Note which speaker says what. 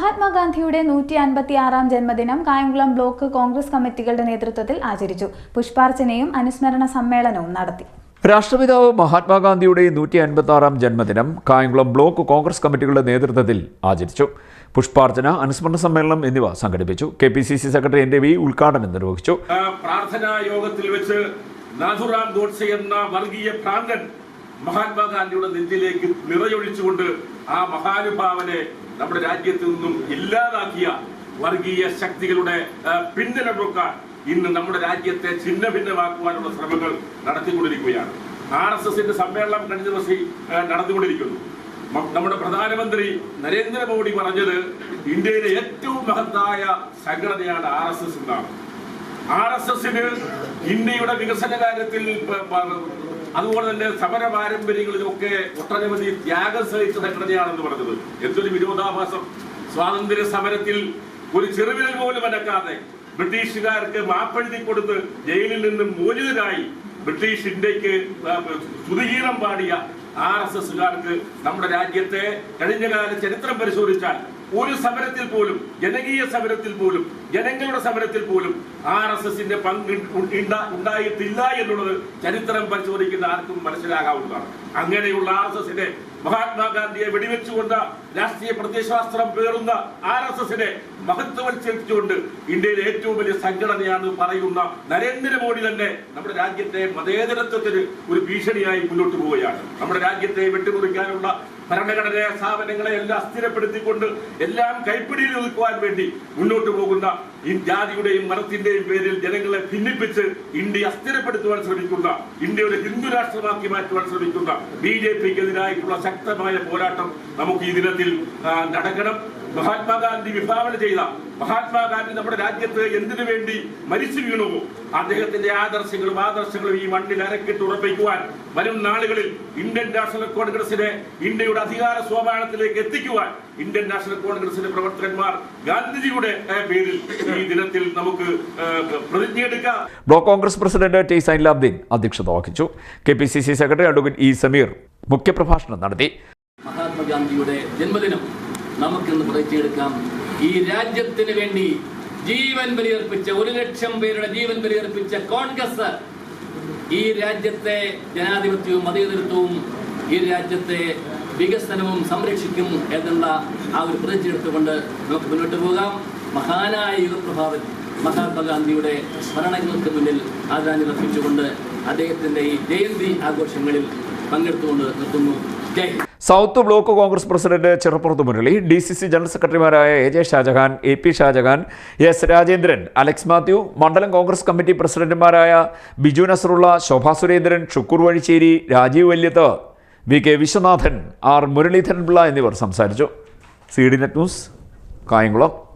Speaker 1: മഹാത്മാഗാന്ധിയുടെ നൂറ്റി അൻപത്തി ആറാം ജന്മദിനം കായംകുളം ബ്ലോക്ക് കോൺഗ്രസ് കമ്മിറ്റികളുടെ നേതൃത്വത്തിൽ ആചരിച്ചു. പുഷ്പാർച്ചനയും അനുസ്മരണ സമ്മേളനവും നടത്തി.
Speaker 2: രാഷ്ട്രപിതാവ് മഹാത്മാഗാന്ധിയുടെ നൂറ്റി അൻപത്തി ആറാം ജന്മദിനം കായംകുളം ബ്ലോക്ക് കോൺഗ്രസ് കമ്മിറ്റികളുടെ നേതൃത്വത്തിൽ ആചരിച്ചു. പുഷ്പാർച്ചന അനുസ്മരണ സമ്മേളനം എന്നിവ സംഘടിപ്പിച്ചു. K P C C secretary N. Ravi ഉദ്ഘാടനം നിർവഹിച്ചു.
Speaker 3: പ്രാർത്ഥനാ യോഗത്തിൽ വെച്ച് നാഥുറാം ഗോഡ്സെ എന്ന വർഗീയ ഭ്രാന്തൻ മഹാത്മാഗാന്ധിയുടെ നെഞ്ചിലേക്ക് നിറയൊഴിച്ചുകൊണ്ട് ആ മഹാനുഭാവനെ നമ്മുടെ രാജ്യത്ത് നിന്നും ഇല്ലാതാക്കിയ വർഗീയ ശക്തികളുടെ പിന്തുണ കൊടുക്കാൻ ഇന്ന് നമ്മുടെ രാജ്യത്തെ ഛിന്ന ഭിന്നമാക്കുവാനുള്ള ശ്രമങ്ങൾ നടത്തിക്കൊണ്ടിരിക്കുകയാണ്. ആർ എസ് എസിന്റെ സമ്മേളനം കഴിഞ്ഞ ദിവസം നടന്നുകൊണ്ടിരിക്കുന്നു. നമ്മുടെ പ്രധാനമന്ത്രി നരേന്ദ്രമോദി പറഞ്ഞത് ഇന്ത്യയിലെ ഏറ്റവും മഹത്തായ സംഘടനയാണ് ആർ എസ് എസ് എന്നാണ്. ആർ എസ് എസിന് ഇന്ത്യയുടെ വികസന കാര്യത്തിൽ അതുപോലെ തന്നെ സമര പാരമ്പര്യങ്ങളിലൊക്കെ ഒട്ടനവധി ത്യാഗം സഹിച്ച സംഘടനയാണെന്ന് പറഞ്ഞത്. എന്തൊരു വിരോധാഭാസം. സ്വാതന്ത്ര്യ സമരത്തിൽ ഒരു ചെറുവിരൽ പോലും അനക്കാതെ ബ്രിട്ടീഷുകാർക്ക് മാപ്പെഴുതി കൊടുത്ത് ജയിലിൽ നിന്നും മോചിതരായി ബ്രിട്ടീഷ് ഇന്ത്യയ്ക്ക് ആ, സ്തുതിഗീതം പാടിയ ആർ എസ് എസുകാർക്ക് നമ്മുടെ രാജ്യത്തെ കഴിഞ്ഞ കാല ചരിത്രം പരിശോധിച്ചാൽ ഒരു സമരത്തിൽ പോലും ജനകീയ സമരത്തിൽ പോലും ജനങ്ങളുടെ സമരത്തിൽ പോലും ആർ എസ് എസിന്റെ പങ്ക് ഉണ്ടായിട്ടില്ല എന്നുള്ളത് ചരിത്രം പരിശോധിക്കുന്ന ആർക്കും മനസ്സിലാകാവുന്നതാണ്. അങ്ങനെയുള്ള ആർ എസ് എസിന്റെ മഹാത്മാഗാന്ധിയെ വെടിവെച്ചുകൊണ്ട് രാഷ്ട്രീയ പ്രത്യയശാസ്ത്രം പേറുന്ന ആർ എസ് എസിനെ മഹത്വവൽക്കരിച്ചുകൊണ്ട് ഇന്ത്യയിലെ ഏറ്റവും വലിയ സംഘടനയാണ് പറയുന്ന നരേന്ദ്രമോദി തന്നെ നമ്മുടെ രാജ്യത്തെ മതേതരത്വത്തിന് ഒരു ഭീഷണിയായി മുന്നോട്ട് പോവുകയാണ്. നമ്മുടെ രാജ്യത്തെ വെട്ടിമുറിക്കാനുള്ള ഭരണഘടനാ സ്ഥാപനങ്ങളെ എല്ലാം അസ്ഥിരപ്പെടുത്തിക്കൊണ്ട് എല്ലാം കൈപ്പിടിയിൽ ഒതുക്കുവാൻ വേണ്ടി മുന്നോട്ട് പോകുന്ന ഈ ജാതിയുടെയും മതത്തിന്റെയും പേരിൽ ജനങ്ങളെ ഭിന്നിപ്പിച്ച് ഇന്ത്യ അസ്ഥിരപ്പെടുത്തുവാൻ ശ്രമിക്കുന്ന ഇന്ത്യ ഒരു ഹിന്ദു രാഷ്ട്രമാക്കി മാറ്റുവാൻ ശ്രമിക്കുന്ന ബി ജെ പിക്കെതിരായിട്ടുള്ള ശക്തമായ പോരാട്ടം നമുക്ക് ഈ ദിനത്തിൽ നടക്കണം. മഹാത്മാഗാന്ധി വിഭാവന ചെയ്ത മഹാത്മാഗാന്ധി നമ്മുടെ രാജ്യത്ത് എന്തിനു വേണ്ടി മരിച്ചു വീണുവോ അദ്ദേഹത്തിന്റെ ആദർശങ്ങളും ആദർശങ്ങളും ഈ മണ്ണിൽ അരക്കിട്ട് ഉറപ്പിക്കുവാൻ വരും നാളുകളിൽ ഇന്ത്യൻ നാഷണൽ കോൺഗ്രസിനെ ഇന്ത്യയുടെ അധികാര സോപാനത്തിലേക്ക് എത്തിക്കുവാൻ ഇന്ത്യൻ നാഷണൽ കോൺഗ്രസിന്റെ പ്രവർത്തകന്മാർ ഗാന്ധിജിയുടെ പേരിൽ ഈ ദിനത്തിൽ നമുക്ക് പ്രതിജ്ഞയെടുക്കാം
Speaker 2: block Congress president T Zainulabdeen അധ്യക്ഷത വഹിച്ചു. K P C C secretary advocate E Sameer മുഖ്യപ്രഭാഷണം നടത്തി.
Speaker 4: മഹാത്മാഗാന്ധിയുടെ ജന്മദിനം നമുക്കിന്ന് പുതച്ചെടുക്കാം ഈ രാജ്യത്തിന് വേണ്ടി ജീവൻ ബലിയർപ്പിച്ച ഒരു ലക്ഷം പേരുടെ ജീവൻ ബലിയർപ്പിച്ച കോൺഗ്രസ്. ഈ രാജ്യത്തെ ജനാധിപത്യവും മതേതരത്വവും ഈ രാജ്യത്തെ വികസനവും സംരക്ഷിക്കും എന്നുള്ള ആ ഒരു പ്രതിച്ചെടുത്തുകൊണ്ട് നമുക്ക് മുന്നോട്ട് പോകാം. മഹാനായ യുവപ്രഭാവൻ മഹാത്മാഗാന്ധിയുടെ സ്മരണങ്ങൾക്ക് മുന്നിൽ ആദരാഞ്ജലി അർപ്പിച്ചുകൊണ്ട് അദ്ദേഹത്തിന്റെ ഈ ജയന്തി ആഘോഷങ്ങളിൽ പങ്കെടുത്തുകൊണ്ട് നിർത്തുന്നു. ജയ്.
Speaker 2: South block Congress president Cheruppurath Murali D C C general സെക്രട്ടറിമാരായ A J Shajahan A P Shajahan S Rajendran Alex Mathew മണ്ഡലം കോൺഗ്രസ് കമ്മിറ്റി പ്രസിഡന്റുമാരായ Biju Nasarulla Shobha Surendran Shukoor Vazhicheri Rajeev Valyath V K Viswanathan R Muraleedharan Pillai എന്നിവർ സംസാരിച്ചു. C D net news Kayamkulam.